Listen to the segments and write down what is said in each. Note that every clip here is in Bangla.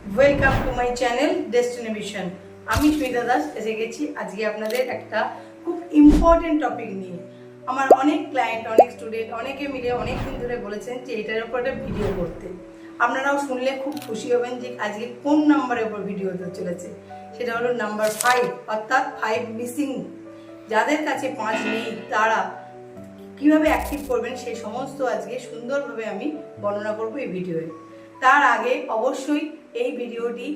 Welcome to my channel destiny vision আমি সুমিতা দাস, এসে গেছি আজকে আপনাদের একটা খুব ইম্পর্টেন্ট টপিক নিয়ে। আমার অনেক ক্লায়েন্ট অনেক স্টুডেন্ট অনেকে মিলে অনেক দিন ধরে বলেছেন যে এটার উপর একটা ভিডিও করতে। আপনারাও শুনলে খুব খুশি হবেন যে আজকে কোন নাম্বারের উপর ভিডিও হতে চলেছে। সেটা হলো নাম্বার ফাইভ অর্থাৎ ফাইভ মিসিং যাদের কাছে পাঁচ নেই, তারা কীভাবে অ্যাক্টিভ করবেন সেই সমস্ত আজকে সুন্দরভাবে আমি বর্ণনা করব এই ভিডিওয়ে তার আগে অবশ্যই এই ভিডিওটি।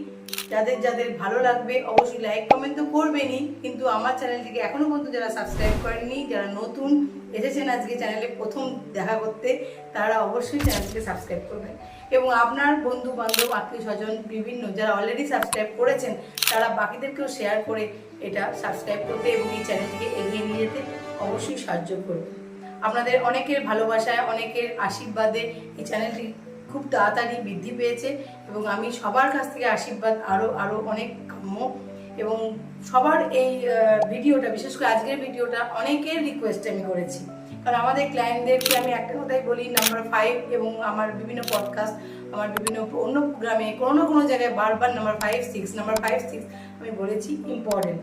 যাদের যাদের ভালো লাগবে, অবশ্যই লাইক কমেন্ট তো করবেনই। কিন্তু আমার চ্যানেলটিকে এখনও পর্যন্ত যারা সাবস্ক্রাইব করেননি, যারা নতুন এসেছেন আজকে চ্যানেলে প্রথম দেখা করতে, তারা অবশ্যই চ্যানেলটিকে সাবস্ক্রাইব করবেন। এবং আপনার বন্ধু বান্ধব, আত্মীয় স্বজন, বিভিন্ন যারা অলরেডি সাবস্ক্রাইব করেছেন, তারা বাকিদেরকেও শেয়ার করে এটা সাবস্ক্রাইব করতে এবং এই চ্যানেলটিকে এগিয়ে নিয়ে যেতে অবশ্যই সাহায্য করবে। আপনাদের অনেকের ভালোবাসায়, অনেকের আশীর্বাদে এই চ্যানেলটি খুব তাড়াতাড়ি বৃদ্ধি পেয়েছে এবং আমি সবার কাছ থেকে আশীর্বাদ আরও আরও অনেক কাম্য এবং সবার এই ভিডিওটা, বিশেষ করে আজকের ভিডিওটা অনেকের রিকোয়েস্টে আমি করেছি। কারণ আমাদের ক্লায়েন্টদেরকে আমি একটা কথাই বলি নাম্বার ফাইভ এবং আমার বিভিন্ন পডকাস্ট আমার বিভিন্ন অন্য গ্রামে কোনো না কোনো জায়গায় বারবার number five six number five six আমি বলেছি ইম্পর্টেন্ট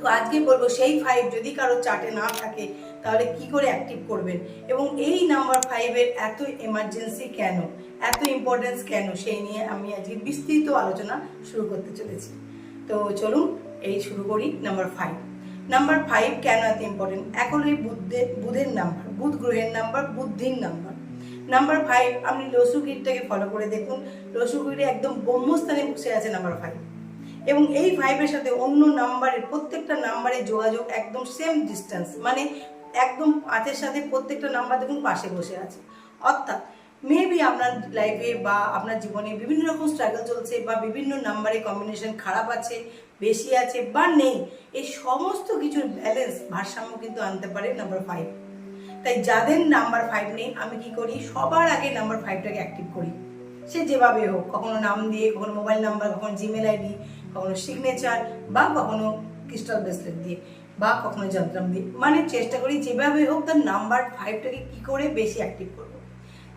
তো আজকে বলব, সেই ফাইভ যদি কারও চার্টে না থাকে তাহলে কি করে অ্যাক্টিভ করবেন? এবং এই নাম্বার ফাইভের এত এমার্জেন্সি কেন? এত ইম্পর্টেন্স কেন? সেই নিয়ে আমি আজকে বিস্তৃত আলোচনা শুরু করতে চলেছি। তো চলুন, এই শুরু করি নাম্বার ফাইভ নাম্বার ফাইভ কেন এত ইম্পর্টেন্ট এখন এই বুদ্ধের বুধের নাম্বার বুধ গ্রহের নাম্বার বুদ্ধির নাম্বার নাম্বার ফাইভ আপনি লসুগিরটাকে ফলো করে দেখুন। লসুগিরে একদম ব্রহ্মস্থানে বসে আছে নাম্বার ফাইভ এবং এই ফাইভের সাথে অন্য নাম্বারের প্রত্যেকটা নাম্বারের যোগাযোগ একদম সেম ডিস্টেন্স মানে একদম পাঁচের সাথে প্রত্যেকটা নাম্বার দেখুন পাশে বসে আছে। অর্থাৎ মেবি আপনার লাইফে বা আপনার জীবনে বিভিন্ন রকম স্ট্রাগল চলছে বা বিভিন্ন নাম্বারে কম্বিনেশন খারাপ আছে, বেশি আছে বা নেই, এই সমস্ত কিছুর ব্যালেন্স ভারসাম্য কিন্তু আনতে পারে নাম্বার ফাইভ তাই যাদের নাম্বার ফাইভ নেই, আমি কি করি? সবার আগে নাম্বার ফাইভটাকে অ্যাক্টিভ করি। সে যেভাবে হোক, কখনো নাম দিয়ে, কখনো মোবাইল নাম্বার কখনো জিমেল আইডি কখনো সিগনেচার বা কখনো ক্রিস্টাল ব্রেসলেট দিয়ে। বা কখনো যন্ত্রাম দিয়ে। মানে চেষ্টা করি যেভাবে হোক তার নাম্বার ফাইভটাকে কি করে বেশি অ্যাক্টিভ করব।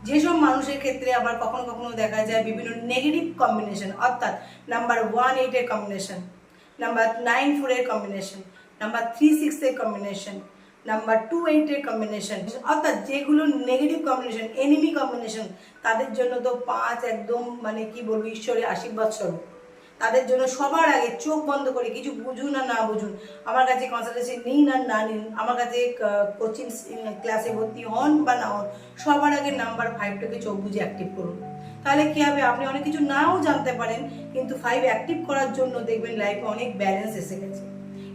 যেসব মানুষের ক্ষেত্রে আবার কখনো কখনো দেখা যায় বিভিন্ন নেগেটিভ কম্বিনেশন অর্থাৎ নাম্বার ওয়ান এইটের কম্বিনেশন নাম্বার নাইন ফোরের কম্বিনেশন নাম্বার থ্রি সিক্সের কম্বিনেশন নাম্বার টু এইটের কম্বিনেশন অর্থাৎ যেগুলো নেগেটিভ কম্বিনেশন এনিমি কম্বিনেশন তাদের জন্য তো পাঁচ একদম মানে কি বলব, ঈশ্বরের আশীর্বাদ স্বরূপ। তাদের জন্য সবার আগে চোখ বন্ধ করে কিছু বুঝুন আর না বুঝুন। আমার কাছে কনসালটেশন নিন আর না নিন। আমার কাছে কোচিং ক্লাসে ভর্তি হন বা না হন, সবার আগে নাম্বার ফাইভটাকে চোখ বুঝে অ্যাক্টিভ করুন। তাহলে কী হবে? আপনি অনেক কিছু নাও জানতে পারেন, কিন্তু ফাইভ অ্যাক্টিভ করার জন্য দেখবেন লাইফে অনেক ব্যালেন্স এসে গেছে।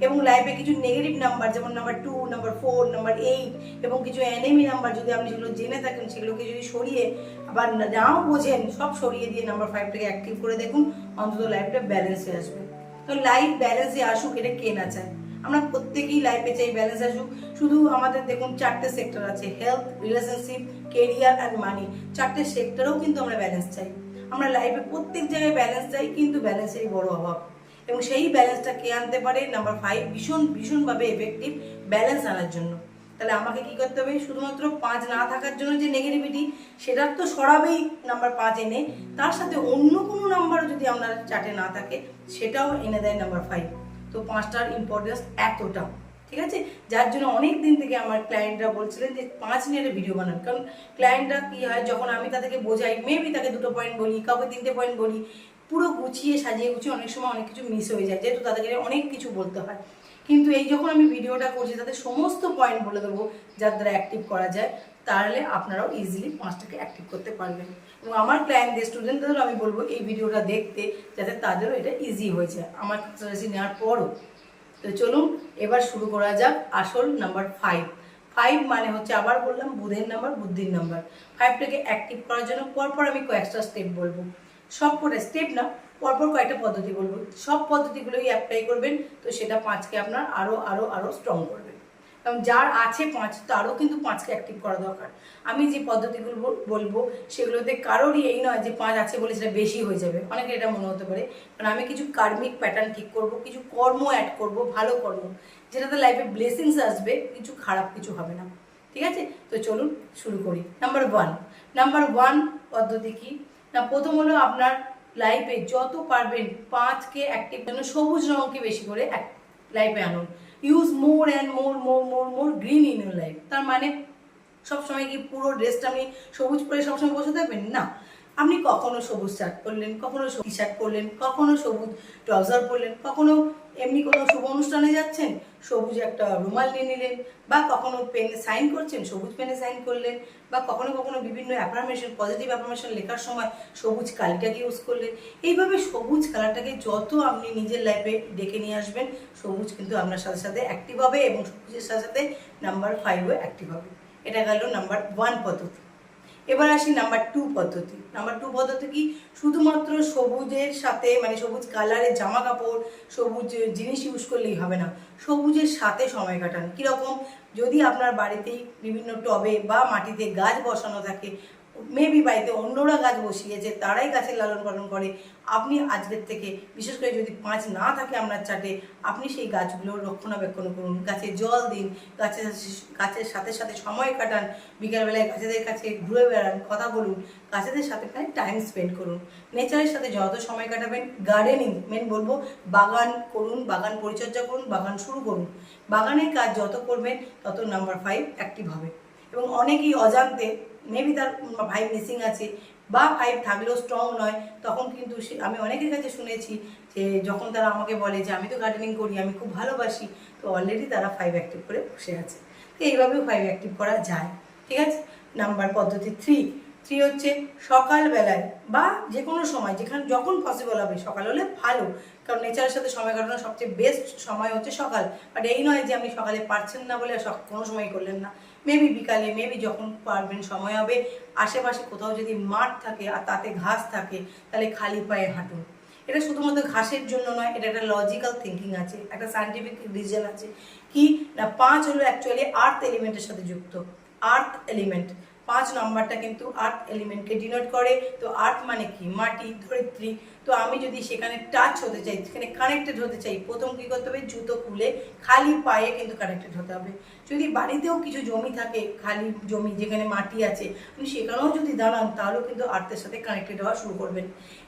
এবং লাইফে কিছু নেগেটিভ নাম্বার যেমন number two number four number eight এবং কিছু এনিমি নাম্বার যদি আপনি সেগুলো জেনে থাকেন, সেগুলোকে যদি সরিয়ে আবার নাও বোঝেন, সব সরিয়ে দিয়ে নাম্বার ফাইভটাকে অ্যাক্টিভ করে দেখুন, অন্তত লাইফটা ব্যালেন্সে আসবে। তো লাইফ ব্যালেন্সে আসুক, এটা কে না চায়? আমরা প্রত্যেকেই লাইফে চাই ব্যালেন্স আসুক। শুধু আমাদের দেখুন চারটে সেক্টর আছে health relationship career and money চারটে সেক্টরেও কিন্তু আমরা ব্যালেন্স চাই। আমরা লাইফে প্রত্যেক জায়গায় ব্যালেন্স চাই, কিন্তু ব্যালেন্সেরই বড় অভাব। এবং সেই ব্যালেন্সটা কে আনতে পারে? নাম্বার ফাইভ ভীষণ, ভীষণভাবে এফেক্টিভ ব্যালেন্স আনার জন্য। তাহলে আমাকে কি করতে হবে? শুধুমাত্র পাঁচ না থাকার জন্য যে নেগেটিভিটি সেটার তো সরাবেই নাম্বার পাঁচ এনে। তার সাথে অন্য কোনো নাম্বারও যদি আপনার চার্টে না থাকে, সেটাও এনে দেয় নাম্বার ফাইভ তো পাঁচটার ইম্পর্টেন্স এতটা, ঠিক আছে? যার জন্য অনেক দিন থেকে আমার ক্লায়েন্টরা বলছিলেন যে, পাঁচ মিনিটের ভিডিও বানান। কারণ ক্লায়েন্টরা কী হয়, যখন আমি তাদেরকে বোঝাই মেবি তাকে দুটো পয়েন্ট বলি, কাউকে তিনটে পয়েন্ট বলি পুরো গুছিয়ে সাজিয়ে গুছিয়ে অনেক সময় অনেক কিছু মিস হয়ে যায়, যেহেতু তাদেরকে অনেক কিছু বলতে হয়। কিন্তু এই যখন আমি ভিডিওটা করছি তাদের সমস্ত পয়েন্ট বলে দেবো, যার দ্বারা অ্যাক্টিভ করা যায়, তাহলে আপনারাও ইজিলি পাঁচটাকে অ্যাক্টিভ করতে পারবেন। এবং আমার ক্লায়েন্টদের স্টুডেন্টদেরও আমি বলব, এই ভিডিওটা দেখতে, যাতে তাদেরও এটা ইজি হয়ে যায়। আমার কনসালটেন্সি নেওয়ার পরও। তো চলুন, এবার শুরু করা যাক আসল নাম্বার ফাইভ ফাইভ মানে হচ্ছে, আবার বললাম, বুধের নাম্বার বুদ্ধির নাম্বার ফাইভটাকে অ্যাক্টিভ করার জন্য পরপর আমি কয়েকটা স্টেপ বলব। সব করে স্টেপ না, পরপর কয়েকটা পদ্ধতি বলব। সব পদ্ধতিগুলোই অ্যাপ্লাই করবেন, তো সেটা পাঁচকে আপনার আরও আরও আরও স্ট্রং করবে। কারণ যার আছে পাঁচ, তারও কিন্তু পাঁচকে অ্যাক্টিভ করা দরকার। আমি যে পদ্ধতিগুলো বলব, সেগুলোতে কারোরই এই নয় যে পাঁচ আছে বলে সেটা বেশি হয়ে যাবে। অনেকে এটা মনে হতে পারে। কারণ আমি কিছু কার্মিক প্যাটার্ন ঠিক করব, কিছু কর্ম অ্যাড করব, ভালো কর্ম। যেটাতে লাইফে ব্লেসিংস আসবে, কিছু খারাপ কিছু হবে না। ঠিক আছে? তো চলুন শুরু করি। নাম্বার ওয়ান নাম্বার ওয়ান পদ্ধতি কি? না প্রথম হলো আপনার লাইফে যত পারবেন পাঁচকে অ্যাক্টিভ জন্য সবুজ রঙকে বেশি করে লাইফে আনুন। Use more and more more more more green in your life তার মানে সবসময় কি পুরো ড্রেসটা আপনি সবুজ পরে সবসময় বসে থাকবেন? না। আপনি কখনো সবুজ শার্ট পরলেন, কখনো টি শার্ট পরলেন, কখনো সবুজ ট্রাউজার পরলেন, কখনো এমনি কোনো শুভ অনুষ্ঠানে যাচ্ছেন, সবুজ একটা রুমাল নিয়ে নিলেন, বা কখনো পেনে সাইন করছেন, সবুজ পেনে সাইন করলেন বা কখনো কখনো বিভিন্ন অ্যাফার্মেশন পজিটিভ অ্যাফার্মেশন লেখার সময় সবুজ কালিটাকে ইউজ করলেন এইভাবে সবুজ কালারটাকে যত আপনি নিজের লাইফে ডেকে নিয়ে আসবেন, সবুজ কিন্তু আপনার সাথে সাথে অ্যাক্টিভ হবে এবং সবুজের সাথে সাথে নাম্বার ফাইভও অ্যাক্টিভ হবে। এটা গেল নাম্বার ওয়ান পদ্ধতি। এবার আসি নাম্বার টু পদ্ধতি। নাম্বার টু পদ্ধতি কি? শুধুমাত্র সবুজের সাথে মানে সবুজ কালারের জামা কাপড়, সবুজ জিনিস ইউজ করলেই হবে না। সবুজের সাথে সময় কাটান। কীরকম? যদি আপনার বাড়িতেই বিভিন্ন টবে বা মাটিতে গাছ বসানো থাকে মেবি বাড়িতে অন্যরা গাছ বসিয়েছে তারাই গাছের লালন পালন করে, আপনি আজকের থেকে, বিশেষ করে যদি পাঁচ না থাকে আপনার চাটে, আপনি সেই গাছগুলোর রক্ষণাবেক্ষণ করুন। গাছে জল দিন, গাছের গাছের সাথে সাথে সময় কাটান, বিকালবেলায় গাছেদের কাছে ঘুরে বেড়ান, কথা বলুন, গাছেদের সাথে প্রায় টাইম স্পেন্ড করুন। নেচারের সাথে যত সময় কাটাবেন গার্ডেনিং মেন বলব, বাগান করুন, বাগান পরিচর্যা করুন, বাগান শুরু করুন। বাগানের কাজ যত করবেন, তত নাম্বার ফাইভ অ্যাক্টিভ হবে। এবং অনেকেই অজান্তে মেবি তার ফাইভ মিসিং আছে বা ফাইভ থাকলেও স্ট্রং নয়। তখন কিন্তু আমি অনেকের কাছে শুনেছি যে যখন তারা আমাকে বলে যে, আমি তো গার্ডেনিং করি, আমি খুব ভালোবাসি। তো অলরেডি তারা ফাইভ অ্যাক্টিভ করে বসে আছে। তো এইভাবেও ফাইভ অ্যাক্টিভ করা যায়। ঠিক আছে? নাম্বার পদ্ধতি থ্রি থ্রি হচ্ছে সকালবেলায় বা যে কোনো সময়, যেখানে যখন পসিবল হবে, সকাল হলে ভালো। কারণ নেচারের সাথে সময় কাটানোর সবচেয়ে বেস্ট সময় হচ্ছে সকাল। বাট এই নয় যে, আপনি সকালে পারছেন না বলে কোনো সময় করলেন না। মেবি বিকালে মেবি যখন পারবেন, সময় হবে, আশেপাশে কোথাও যদি মাঠ থাকে আর তাতে ঘাস থাকে, তাহলে খালি পায়ে হাঁটুন। এটা শুধুমাত্র ঘাসের জন্য নয়, এটা একটা লজিক্যাল থিঙ্কিং আছে, একটা সায়েন্টিফিক রিজন আছে কি না পাঁচ হলো অ্যাকচুয়ালি আর্থ এলিমেন্টের সাথে যুক্ত। আর্থ এলিমেন্ট পাঁচ নম্বরটা কিন্তু আর্থ এলিমেন্টকে ডিনোট করে। তো আর্থ মানে কি? মাটি, ধরিত্রী। তো আমি যদি সেখানে টাচ হতে চাই, সেখানে কানেক্টেড হতে চাই, প্রথম কী করতে হবে? জুতো খুলে খালি পায়ে কিন্তু কানেক্টেড হতে হবে। যদি বাড়িতেও কিছু জমি থাকে, খালি জমি যেখানে মাটি আছে, আপনি সেখানেও যদি দাঁড়ান, তাহলেও কিন্তু আর্থের সাথে কানেক্টেড হওয়া শুরু করবেন।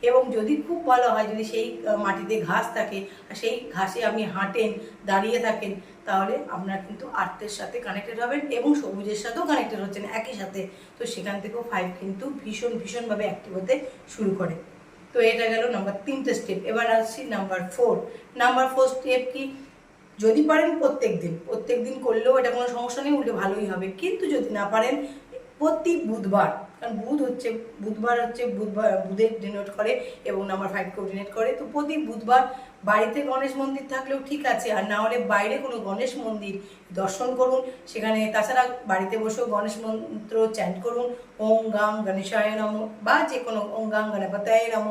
এবং যদি খুব ভালো হয়, যদি সেই মাটিতে ঘাস থাকে, আর সেই ঘাসে আপনি হাঁটেন, দাঁড়িয়ে থাকেন, তাহলে আপনার কিন্তু আর্থের সাথে কানেক্টেড হবেন এবং সবুজের সাথেও কানেক্টেড হচ্ছেন একই সাথে। তো সেখান থেকেও ফাইভ কিন্তু ভীষণ, ভীষণভাবে অ্যাক্টিভ হতে শুরু করে। তো এটা গেল নাম্বার তিনটে স্টেপ এবার আসছি number four number four step কি? যদি পারেন প্রত্যেক দিন প্রত্যেক দিন করলেও এটা কোনো সমস্যা নেই, উল্টে ভালোই হবে। কিন্তু যদি না পারেন, প্রতি বুধবার, কারণ বুধ হচ্ছে, বুধবার হচ্ছে বুধবার, বুধের ডিনোট করে এবং নাম্বার ফাইভকেও ডিনোট করে। তো প্রতি বুধবার বাড়িতে গণেশ মন্দির থাকলেও ঠিক আছে, আর না হলে বাইরে কোনো গণেশ মন্দির দর্শন করুন। সেখানে তাছাড়া বাড়িতে বসেও গণেশ মন্ত্র চ্যান্ট করুন, ওম গাং গণেশায় নম, বা যে কোনো ওম গাং গণপতায় নম।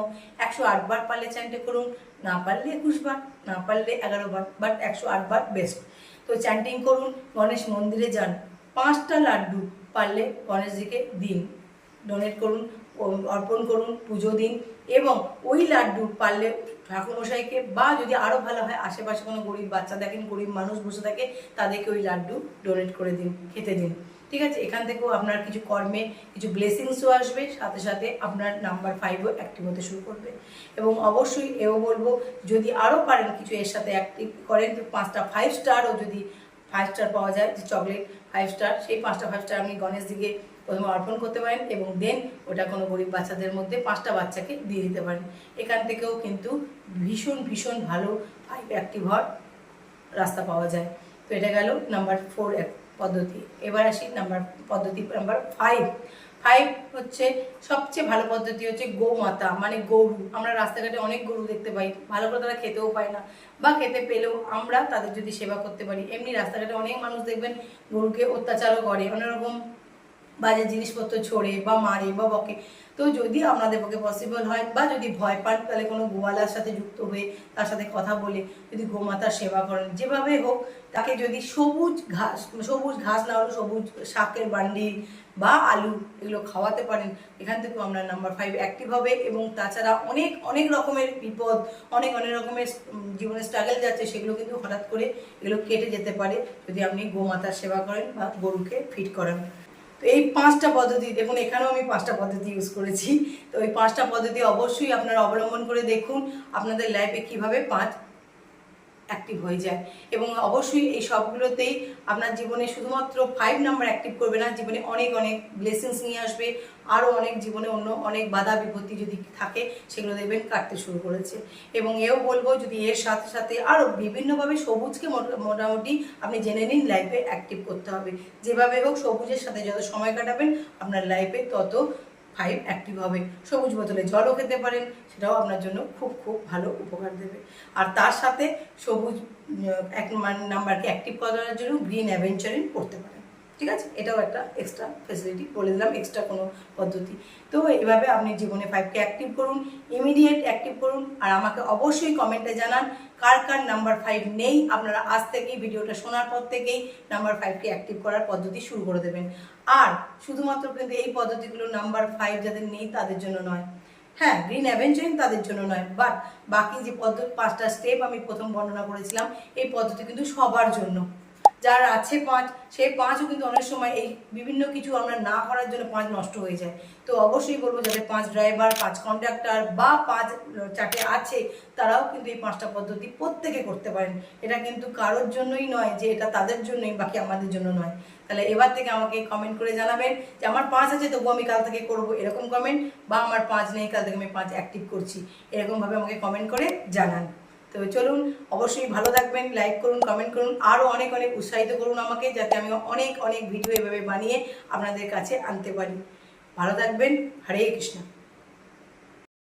একশো আটবার পারলে চ্যান্টে করুন, না পারলে একুশ বার, না পারলে এগারো বার বাট একশো আটবার বেস্ট তো চ্যান্টিং করুন, গণেশ মন্দিরে যান। পাঁচটা লাড্ডু পারলে গণেশজিকে দিন। ডোনেট করুন অর্পণ করুন, পুজো দিন এবং ওই লাড্ডু পারলে ঠাকুরমশাইকে বা যদি আরও ভালো হয়, আশেপাশে কোনো গরিব বাচ্চা দেখেন, গরিব মানুষ বসে থাকে, তাদেরকে ওই লাড্ডু ডোনেট করে দিন, খেতে দিন। ঠিক আছে? এখান থেকেও আপনার কিছু কর্মে কিছু ব্লেসিংসও আসবে, সাথে সাথে আপনার নাম্বার ফাইভও অ্যাক্টিভ হতে শুরু করবে। এবং অবশ্যই এও বলব, যদি আরও পারেন কিছু এর সাথে অ্যাক্টিভ করেন, তো পাঁচটা ফাইভ স্টারও যদি ফাইভ স্টার পাওয়া যায়, যে চকলেট ফাইভ স্টার সেই পাঁচটা ফাইভ স্টার আপনি গণেশ দিকে প্রথমে অর্পণ করতে পারেন এবং দেন ওটা কোনো গরিব বাচ্চাদের মধ্যে পাঁচটা বাচ্চাকে দিয়ে দিতে পারেন। এখান থেকেও কিন্তু ভীষণ ভীষণ ভালো ফাইভ অ্যাক্টিভ হওয়ার রাস্তা পাওয়া যায়। তো এটা গেল নাম্বার ফোর পদ্ধতি। এবার আসি নাম্বার পদ্ধতি নাম্বার ফাইভ ফাইভ হচ্ছে সবচেয়ে ভালো পদ্ধতি হচ্ছে গোমাতা মানে গরু। আমরা রাস্তাঘাটে অনেক গরু দেখতে পাই, ভালো করে তারা খেতেও পায় না। বা খেতে পেলেও আমরা তাদের যদি সেবা করতে পারি। এমনি রাস্তাঘাটে অনেক মানুষ দেখবেন গরুকে অত্যাচারও করে। অনেক রকম বাজে জিনিসপত্র ছড়ে বা মারে বা বকে। তো যদি আপনাদের পক্ষে পসিবল হয় বা যদি ভয় পান, তাহলে কোনো গোয়ালার সাথে যুক্ত হয়ে তার সাথে কথা বলে যদি গোমাতার সেবা করেন। যেভাবে হোক, তাকে যদি সবুজ ঘাস সবুজ ঘাস না হলেও সবুজ শাকের বান্ডিল বা আলু এগুলো খাওয়াতে পারেন, এখান থেকেও আপনার নাম্বার ফাইভ অ্যাক্টিভ হবে। এবং তাছাড়া অনেক অনেক রকমের বিপদ, অনেক অনেক রকমের জীবনে স্ট্রাগল যাচ্ছে, সেগুলো কিন্তু হঠাৎ করে এগুলো কেটে যেতে পারে। যদি আপনি গোমাতার সেবা করেন বা গরুকে ফিট করেন। তো এই পাঁচটা পদ্ধতি, দেখুন, এখানেও আমি পাঁচটা পদ্ধতি ইউজ করেছি। তো এই পাঁচটা পদ্ধতি অবশ্যই আপনারা অবলম্বন করে দেখুন, আপনাদের লাইফে কীভাবে পাঁচ অ্যাক্টিভ হয়ে যায়। এবং অবশ্যই এই সবগুলোতেই আপনার জীবনে শুধুমাত্র ফাইভ নাম্বার অ্যাক্টিভ করবে না, জীবনে অনেক অনেক ব্লেসিংস নিয়ে আসবে। আরও অনেক জীবনে অন্য অনেক বাধা বিপত্তি যদি থাকে, সেগুলো দেখবেন কাটতে শুরু করেছে। এবং এও বলব, যদি এর সাথে সাথে আরও বিভিন্নভাবে সবুজকে মোটা- মোটামুটি আপনি জেনে নিন লাইফে অ্যাক্টিভ করতে হবে। যেভাবে হোক, সবুজের সাথে যত সময় কাটাবেন, আপনার লাইফে তত ফাইভ অ্যাক্টিভ হবে। সবুজ বোতলে জলও খেতে পারেন, সেটাও আপনার জন্য খুব খুব ভালো উপকার দেবে। আর তার সাথে সবুজ এক নাম্বারকে অ্যাক্টিভ করার জন্য গ্রিন অ্যাভেঞ্চারিং করতে পারেন। ঠিক আছে? এটাও একটা এক্সট্রা ফেসিলিটি বলে দিলাম এক্সট্রা কোনো পদ্ধতি। তো এভাবে আপনি জীবনে ফাইভকে অ্যাক্টিভ করুন ইমিডিয়েট অ্যাক্টিভ করুন, আর আমাকে অবশ্যই কমেন্টে জানান কার কার নাম্বার ফাইভ নেই, আপনারা আজ থেকেই ভিডিওটা শোনার পর থেকেই নাম্বার ফাইভকে অ্যাক্টিভ করার পদ্ধতি শুরু করে দেবেন। আর শুধুমাত্র কিন্তু এই পদ্ধতিগুলো নাম্বার ফাইভ যাদের নেই তাদের জন্য নয়। হ্যাঁ গ্রিন অ্যাভেঞ্চারিং তাদের জন্য নয় বাট বাকি যে পদ্ধতি পাঁচটা স্টেপ আমি প্রথম বর্ণনা করেছিলাম, এই পদ্ধতি কিন্তু সবার জন্য। যার আছে পাঁচ, সেই পাঁচও কিন্তু অনেক সময় এই বিভিন্ন কিছু আমরা না করার জন্য পাঁচ নষ্ট হয়ে যায়। তো অবশ্যই বলব যাদের পাঁচ ড্রাইভার পাঁচ কন্ডাক্টর বা পাঁচ চারটে আছে, তারাও কিন্তু এই পাঁচটা পদ্ধতি প্রত্যেকে করতে পারেন। এটা কিন্তু কারোর জন্যই নয় যে এটা তাদের জন্যই, বাকি আমাদের জন্য নয়। তাহলে এবার থেকে আমাকে কমেন্ট করে জানাবেন যে আমার পাঁচ আছে তবু আমি কাল থেকে করব এরকম কমেন্ট বা আমার পাঁচ নেই, কাল থেকে আমি পাঁচ অ্যাক্টিভ করছি। এরকমভাবে আমাকে কমেন্ট করে জানান। তো চলুন, অবশ্যই ভালো থাকবেন লাইক করুন কমেন্ট করুন আরও অনেক অনেক উৎসাহিত করুন আমাকে যাতে আমি অনেক অনেক ভিডিও এভাবে বানিয়ে আপনাদের কাছে আনতে পারি। ভালো থাকবেন, হরে কৃষ্ণ।